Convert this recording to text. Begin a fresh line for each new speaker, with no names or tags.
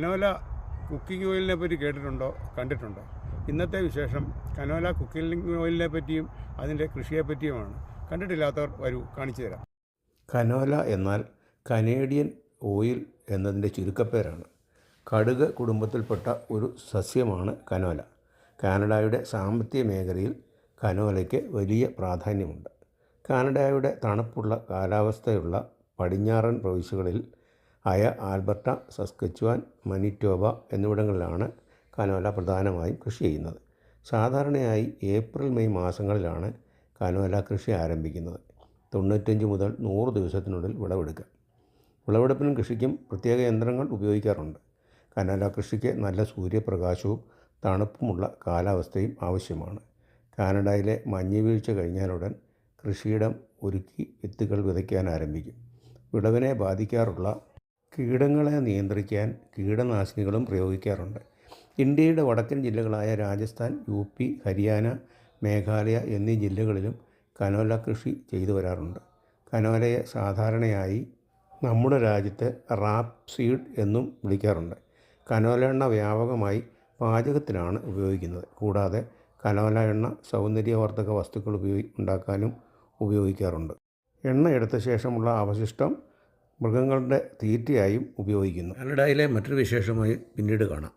Canola cooking ഓയിലിനെ പറ്റി കേട്ടിട്ടുണ്ടോ? കണ്ടിട്ടുണ്ടോ? ഇന്നത്തെ വിശേഷം കനോല കുക്കിംഗ് ഓയിലിനെ പറ്റിയും അതിന്റെ കൃഷിയെ പറ്റിയുമാണ്. കണ്ടിട്ടില്ലാത്തവർ വരൂ കാണിച്ചു തരാം.
കനോല എന്നാൽ കനേഡിയൻ ഓയിൽ എന്നതിന്റെ ചുരുക്കപ്പേരാണ്. കടുക് കുടുംബത്തിൽപ്പെട്ട ഒരു സസ്യമാണ് കനോല. കാനഡയുടെ സാമ്പത്തിക മേഖലയിൽ കനോലയ്ക്ക് വലിയ പ്രാധാന്യമുണ്ട്. കാനഡയുടെ തണുപ്പുള്ള കാലാവസ്ഥയുള്ള പടിഞ്ഞാറൻ പ്രവിശ്യകളിൽ ആയ ആൽബർട്ട സസ്കച്ചുവാൻ മനിറ്റോബ എന്നിവിടങ്ങളിലാണ് കനോല പ്രധാനമായും കൃഷി ചെയ്യുന്നത്. സാധാരണയായി ഏപ്രിൽ മെയ് മാസങ്ങളിലാണ് കനോല കൃഷി ആരംഭിക്കുന്നത്. തൊണ്ണൂറ്റഞ്ച് മുതൽ നൂറ് ദിവസത്തിനുള്ളിൽ വിളവെടുക്കുക. വിളവെടുപ്പിനും കൃഷിക്കും പ്രത്യേക യന്ത്രങ്ങൾ ഉപയോഗിക്കാറുണ്ട്. കനോല കൃഷിക്ക് നല്ല സൂര്യപ്രകാശവും തണുപ്പുമുള്ള കാലാവസ്ഥയും ആവശ്യമാണ്. കാനഡയിലെ മഞ്ഞുവീഴ്ച കഴിഞ്ഞാലുടൻ കൃഷിയിടം ഒരുക്കി വിത്തുകൾ വിതയ്ക്കാൻ ആരംഭിക്കും. വിളവിനെ ബാധിക്കാറുള്ള കീടങ്ങളെ നിയന്ത്രിക്കാൻ കീടനാശിനികളും പ്രയോഗിക്കാറുണ്ട്. ഇന്ത്യയുടെ വടക്കൻ ജില്ലകളായ രാജസ്ഥാൻ യു പി ഹരിയാന മേഘാലയ എന്നീ ജില്ലകളിലും കനോല കൃഷി ചെയ്തു വരാറുണ്ട്. കനോലയെ സാധാരണയായി നമ്മുടെ രാജ്യത്ത് റാപ്പ് സീഡ് എന്നും വിളിക്കാറുണ്ട്. കനോല എണ്ണ വ്യാപകമായി പാചകത്തിലാണ് ഉപയോഗിക്കുന്നത്. കൂടാതെ കനോല എണ്ണ സൗന്ദര്യവർദ്ധക വസ്തുക്കൾ ഉപയോഗി ഉണ്ടാക്കാനും ഉപയോഗിക്കാറുണ്ട്. എണ്ണ എടുത്ത ശേഷമുള്ള അവശിഷ്ടം മൃഗങ്ങളുടെ തീറ്റയായും ഉപയോഗിക്കുന്നു. കാനഡയിലെ മറ്റൊരു വിശേഷമായി പിന്നീട് കാണാം.